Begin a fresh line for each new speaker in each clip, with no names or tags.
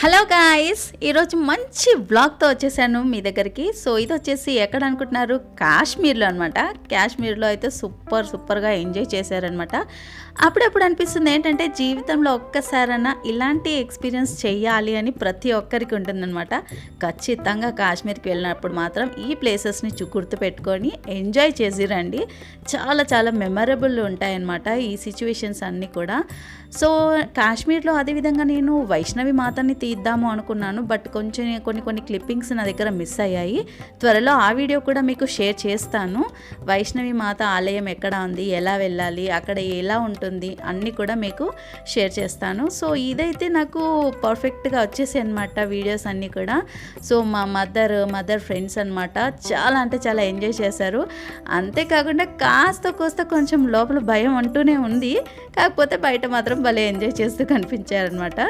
Hello guys ఈరోజు మంచి బ్లాగ్తో వచ్చేసాను మీ దగ్గరికి. సో ఇది వచ్చేసి ఎక్కడ అనుకుంటున్నారు? కాశ్మీర్లో అనమాట కాశ్మీర్లో అయితే సూపర్ సూపర్గా ఎంజాయ్ చేశారనమాట అప్పుడప్పుడు అనిపిస్తుంది ఏంటంటే జీవితంలో ఒక్కసారైనా ఇలాంటి ఎక్స్పీరియన్స్ చేయాలి అని ప్రతి ఒక్కరికి ఉంటుందన్నమాట. ఖచ్చితంగా కాశ్మీర్కి వెళ్ళినప్పుడు మాత్రం ఈ ప్లేసెస్ని గుర్తు గుర్తుపెట్టుకొని ఎంజాయ్ చేసి రండి. చాలా చాలా మెమరబుల్ ఉంటాయన్నమాట ఈ సిచ్యువేషన్స్ అన్నీ కూడా. సో కాశ్మీర్లో అదేవిధంగా నేను వైష్ణవి మాతని తీద్దాము అనుకున్నాను బట్ కొంచెం కొన్ని కొన్ని క్లిప్పింగ్స్ నా దగ్గర మిస్ అయ్యాయి. త్వరలో ఆ వీడియో కూడా మీకు షేర్ చేస్తాను. వైష్ణవి మాత ఆలయం ఎక్కడ ఉంది ఎలా వెళ్ళాలి అక్కడ ఎలా ఉంటుంది అన్నీ కూడా మీకు షేర్ చేస్తాను. సో ఇదైతే నాకు పర్ఫెక్ట్గా వచ్చేసాయి అనమాట వీడియోస్ అన్నీ కూడా. సో మా మదర్ మదర్ ఫ్రెండ్స్ అనమాట చాలా అంటే చాలా ఎంజాయ్ చేశారు. అంతేకాకుండా కాస్త కోస్త కొంచెం లోపల భయం అంటూనే ఉంది. కాకపోతే బయట మాత్రం భలే ఎంజాయ్ చేస్తూ కనిపించారనమాట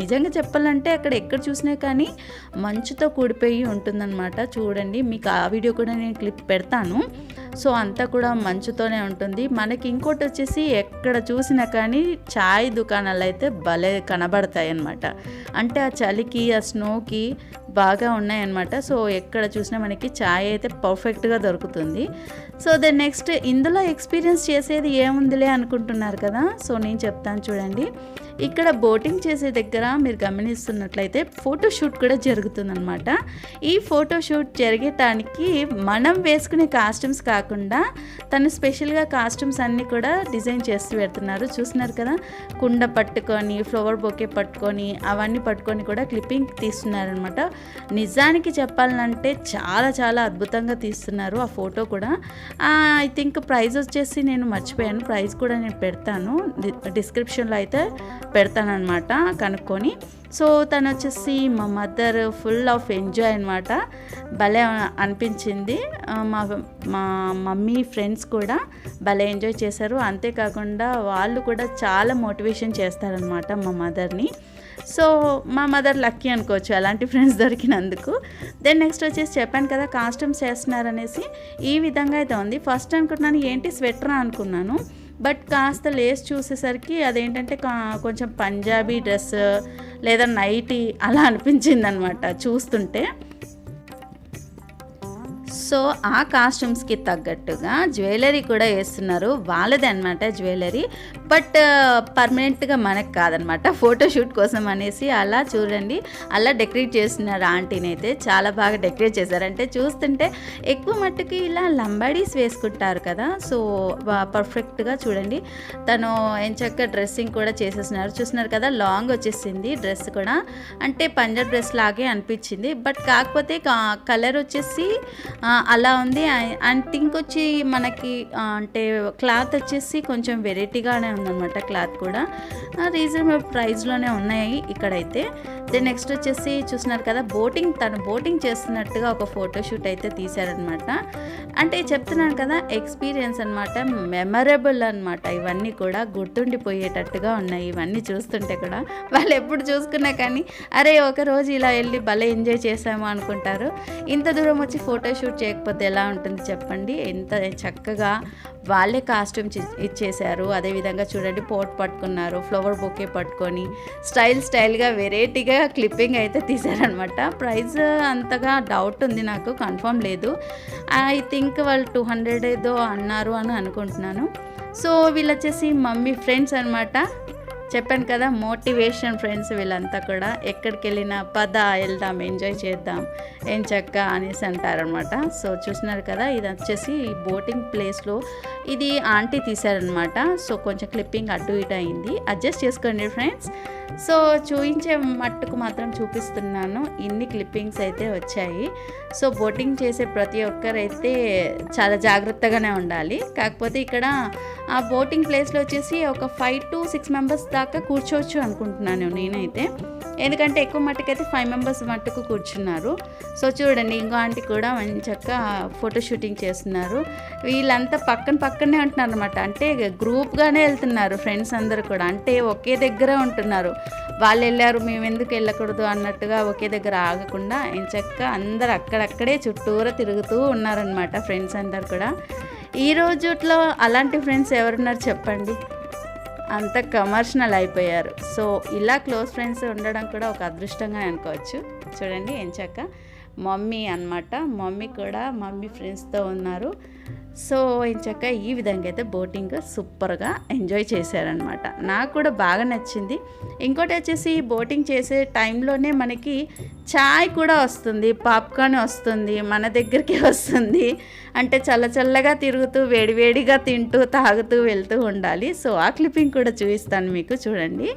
నిజంగా చెప్పాలంటే అక్కడ ఎక్కడ చూసినా కానీ మంచుతో కూడిపోయి ఉంటుందన్నమాట. చూడండి మీకు ఆ వీడియో కూడా నేను క్లిప్ పెడతాను. సో అంతా కూడా మంచుతోనే ఉంటుంది. మనకి ఇంకోటి వచ్చేసి ఎక్కడ చూసినా కానీ చాయ్ దుకాణాలు అయితే భలే కనబడతాయి అన్నమాట అంటే ఆ చలికి ఆ స్నోకి బాగా ఉన్నాయన్నమాట. సో ఎక్కడ చూసినా మనకి ఛాయ్ అయితే పర్ఫెక్ట్గా దొరుకుతుంది. సో దెన్ నెక్స్ట్ ఇందులో ఎక్స్పీరియన్స్ చేసేది ఏముందిలే అనుకుంటున్నారు కదా? సో నేను చెప్తాను చూడండి. ఇక్కడ బోటింగ్ చేసే దగ్గర మీరు గమనిస్తున్నట్లయితే ఫోటోషూట్ కూడా జరుగుతుందన్నమాట. ఈ ఫోటోషూట్ జరిగేటానికి మనం వేసుకునే కాస్ట్యూమ్స్ కాకుండా తను స్పెషల్గా కాస్ట్యూమ్స్ అన్నీ కూడా డిజైన్ చేస్తూ పెడుతున్నారు చూస్తున్నారు కదా? కుండ పట్టుకొని ఫ్లవర్ బొకే పట్టుకొని అవన్నీ పట్టుకొని కూడా క్లిప్పింగ్ తీస్తున్నారనమాట నిజానికి చెప్పాలంటే చాలా చాలా అద్భుతంగా తీస్తున్నారు ఆ ఫోటో కూడా. ఐ థింక్ ప్రైజ్ వచ్చేసి నేను మర్చిపోయాను. ప్రైజ్ కూడా నేను పెడతాను. డిస్క్రిప్షన్లో అయితే పెడతానమాట కనుక్కొని. సో తను వచ్చేసి మా మదర్ ఫుల్ ఆఫ్ ఎంజాయ్ అనమాట భలే అనిపించింది. మా మా మమ్మీ ఫ్రెండ్స్ కూడా భలే ఎంజాయ్ చేశారు. అంతేకాకుండా వాళ్ళు కూడా చాలా మోటివేషన్ చేస్తారనమాట మా మదర్ని. సో మా మదర్ లక్కీ అనుకోవచ్చు. అలాంటి ఫ్రెండ్స్ దొరికినందుకు. దెన్ నెక్స్ట్ వచ్చేసి చెప్పాను కదా కాస్ట్యూమ్స్ చేస్తున్నారనేసి ఈ విధంగా అయితే ఉంది. ఫస్ట్ అనుకుంటున్నాను ఏంటి స్వెటర్ అనుకున్నాను. బట్ కాస్త లేస్ చూసేసరికి అదేంటంటే కొంచెం పంజాబీ డ్రెస్ లేదా నైటీ అలా అనిపించింది అనమాట చూస్తుంటే. సో ఆ కాస్ట్యూమ్స్కి తగ్గట్టుగా జ్యువెలరీ కూడా వేస్తున్నారు. వాళ్ళదే అనమాట జ్యువెలరీ బట్ పర్మనెంట్గా మనకు కాదనమాట ఫోటోషూట్ కోసం అనేసి అలా చూడండి. అలా డెకరేట్ చేస్తున్నారు ఆంటీని అయితే. చాలా బాగా డెకరేట్ చేశారంటే చూస్తుంటే ఎక్కువ మట్టుకి ఇలా లంబాడీస్ వేసుకుంటారు కదా. సో పర్ఫెక్ట్గా చూడండి. తను ఎంచక్క డ్రెస్సింగ్ కూడా చేసేస్తున్నారు. చూస్తున్నారు కదా లాంగ్ వచ్చేసింది డ్రెస్ కూడా. అంటే పంజాబ్ డ్రెస్ లాగే అనిపించింది. బట్ కాకపోతే కలర్ వచ్చేసి అలా ఉంది. అండ్ థింక్ వచ్చి మనకి అంటే క్లాత్ వచ్చేసి కొంచెం వెరైటీగానే ఉందన్నమాట క్లాత్ కూడా. రీజనబుల్ ప్రైస్లోనే ఉన్నాయి ఇక్కడైతే. దెన్ నెక్స్ట్ వచ్చేసి చూస్తున్నారు కదా బోటింగ్ తను బోటింగ్ చేస్తున్నట్టుగా ఒక ఫోటోషూట్ అయితే తీశారనమాట అంటే చెప్తున్నాను కదా ఎక్స్పీరియన్స్ అనమాట మెమరబుల్ అనమాట ఇవన్నీ కూడా గుర్తుండిపోయేటట్టుగా ఉన్నాయి. ఇవన్నీ చూస్తుంటే కూడా వాళ్ళు ఎప్పుడు చూసుకున్నా కానీ అరే ఒక రోజు ఇలా వెళ్ళి భలే ఎంజాయ్ చేసాము అనుకుంటారు. ఇంత దూరం వచ్చి ఫోటోషూట్ చేయకపోతే ఎలా ఉంటుంది చెప్పండి? ఎంత చక్కగా వాళ్ళే కాస్ట్యూమ్ ఇచ్చేశారు. అదేవిధంగా చూడండి పోట్ పట్టుకున్నారు ఫ్లవర్ బొకే పట్టుకొని స్టైల్ స్టైల్గా వెరైటీగా క్లిప్పింగ్ అయితే తీశారనమాట ప్రైస్ అంతగా డౌట్ ఉంది నాకు కన్ఫర్మ్ లేదు. ఐ థింక్ వాళ్ళు టూ హండ్రెడ్ ఏదో అన్నారు అని అనుకుంటున్నాను. సో వీళ్ళు వచ్చేసి మమ్మీ ఫ్రెండ్స్ అనమాట చెప్పాను కదా మోటివేషన్ ఫ్రెండ్స్ వీళ్ళంతా కూడా ఎక్కడికి వెళ్ళినా పద వెళ్దాం ఎంజాయ్ చేద్దాం ఏం చక్క అనేసి అంటారనమాట సో చూసినారు కదా ఇది వచ్చేసి బోటింగ్ ప్లేస్లో ఇది ఆంటీ తీశారనమాట సో కొంచెం క్లిప్పింగ్ అటు ఇటు అయింది. అడ్జస్ట్ చేసుకోండి ఫ్రెండ్స్ సో చూపించే మట్టుకు మాత్రం చూపిస్తున్నాను. ఇన్ని క్లిప్పింగ్స్ అయితే వచ్చాయి. సో బోటింగ్ చేసే ప్రతి ఒక్కరైతే చాలా జాగ్రత్తగానే ఉండాలి. కాకపోతే ఇక్కడ ఆ బోటింగ్ ప్లేస్లో వచ్చేసి ఒక ఫైవ్ టు సిక్స్ మెంబర్స్ దాకా కూర్చోవచ్చు అనుకుంటున్నాను నేనైతే. ఎందుకంటే ఎక్కువ మట్టుకైతే ఫైవ్ మెంబర్స్ మట్టుకు కూర్చున్నారు. సో చూడండి ఇంకో ఆంటీ కూడా మంచిగా ఫోటో షూటింగ్ చేస్తున్నారు. వీళ్ళంతా పక్కన పక్కనే ఉంటున్నారు అనమాట అంటే గ్రూప్గానే వెళ్తున్నారు ఫ్రెండ్స్ అందరు కూడా. అంటే ఒకే దగ్గర ఉంటున్నారు. వాళ్ళు వెళ్ళారు మేము ఎందుకు వెళ్ళకూడదు అన్నట్టుగా ఒకే దగ్గర ఆగకుండా ఎంచక్క అందరు అక్కడక్కడే చుట్టూరా తిరుగుతూ ఉన్నారనమాట ఫ్రెండ్స్ అందరు కూడా. ఈ రోజుట్లో అలాంటి ఫ్రెండ్స్ ఎవరున్నారు చెప్పండి? అంత కమర్షియల్ అయిపోయారు. సో ఇలా క్లోజ్ ఫ్రెండ్స్ ఉండడం కూడా ఒక అదృష్టంగా అనుకోవచ్చు. చూడండి ఏం మమ్మీ అనమాట మమ్మీ కూడా మమ్మీ ఫ్రెండ్స్తో ఉన్నారు. సో ఇంచక్క ఈ విధంగా అయితే బోటింగ్ సూపర్గా ఎంజాయ్ చేశారనమాట నాకు కూడా బాగా నచ్చింది. ఇంకోటి వచ్చేసి బోటింగ్ చేసే టైంలోనే మనకి చాయ్ కూడా వస్తుంది. పాప్కార్న్ వస్తుంది మన దగ్గరికి వస్తుంది. అంటే చల్ల చల్లగా తిరుగుతూ వేడివేడిగా తింటూ తాగుతూ వెళ్తూ ఉండాలి. సో ఆ క్లిప్పింగ్ కూడా చూపిస్తాను మీకు. చూడండి.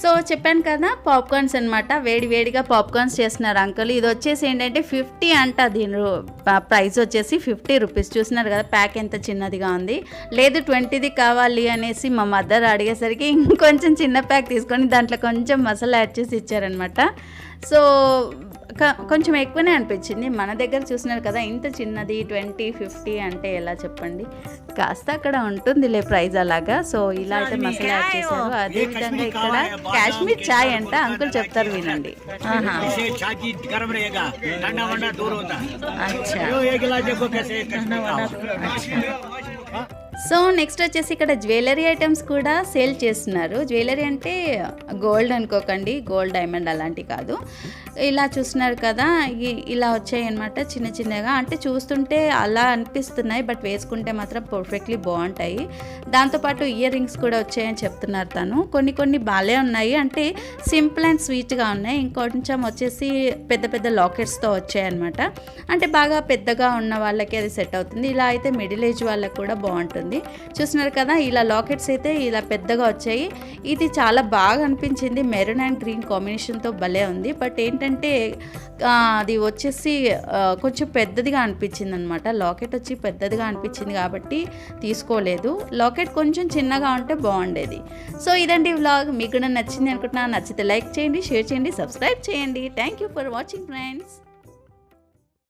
సో చెప్పాను కదా పాప్కార్న్స్ అనమాట వేడి వేడిగా పాప్కార్న్స్ చేస్తున్నారు అంకుల్. ఇది వచ్చేసి ఏంటంటే ఫిఫ్టీ అంట దీని ప్రైస్ వచ్చేసి ఫిఫ్టీ రూపీస్. చూస్తున్నారు కదా ప్యాక్ ఎంత చిన్నదిగా ఉంది. లేదు ట్వంటీది కావాలి అనేసి మా మదర్ అడిగేసరికి ఇంకొంచెం చిన్న ప్యాక్ తీసుకొని దాంట్లో కొంచెం మసాలా యాడ్ చేసి ఇచ్చారనమాట సో కొంచెం ఎక్కువనే అనిపించింది. మన దగ్గర చూసినారు కదా ఇంత చిన్నది ట్వంటీ ఫిఫ్టీ అంటే ఎలా చెప్పండి? కాస్త అక్కడ ఉంటుందిలే ప్రైస్ అలాగా. సో ఇలా అయితే మసాలా యాడ్ చేశారు. అదే విధంగా ఇక్కడ కాశ్మీర్ చాయ్ అంట అంకుల్ చెప్తారు వినండి. అచ్చా. సో నెక్స్ట్ వచ్చేసి ఇక్కడ జ్యువెలరీ ఐటమ్స్ కూడా సేల్ చేస్తున్నారు. జ్యువెలరీ అంటే గోల్డ్ అనుకోకండి గోల్డ్ డైమండ్ అలాంటి కాదు. ఇలా చూస్తున్నారు కదా ఇ- ఇలా వచ్చాయి అనమాట చిన్న చిన్నగా. అంటే చూస్తుంటే అలా అనిపిస్తున్నాయి బట్ వేసుకుంటే మాత్రం పర్ఫెక్ట్లీ బాగుంటాయి. దాంతోపాటు ఇయర్ రింగ్స్ కూడా వచ్చాయని చెప్తున్నారు తను. కొన్ని కొన్ని బాగాలే ఉన్నాయి అంటే సింపుల్ అండ్ స్వీట్గా ఉన్నాయి. ఇంకొంచెం వచ్చేసి పెద్ద పెద్ద లాకెట్స్తో వచ్చాయన్నమాట అంటే బాగా పెద్దగా ఉన్న వాళ్ళకి అది సెట్ అవుతుంది. ఇలా అయితే మిడిల్ ఏజ్ వాళ్ళకి కూడా బాగుంటుంది. చూస్తున్నారు కదా ఇలా లాకెట్స్ అయితే ఇలా పెద్దగా వచ్చాయి. ఇది చాలా బాగా అనిపించింది. మెరూన్ అండ్ గ్రీన్ కాంబినేషన్తో భలే ఉంది. బట్ ఏంటంటే అది వచ్చేసి కొంచెం పెద్దదిగా అనిపించింది అనమాట లాకెట్ వచ్చి పెద్దదిగా అనిపించింది కాబట్టి తీసుకోలేదు. లాకెట్ కొంచెం చిన్నగా ఉంటే బాగుండేది. సో ఇదండి వ్లాగ్. మీకు కూడా నచ్చింది అనుకుంటున్నా నచ్చితే లైక్ చేయండి షేర్ చేయండి సబ్స్క్రైబ్ చేయండి. Thank you for watching friends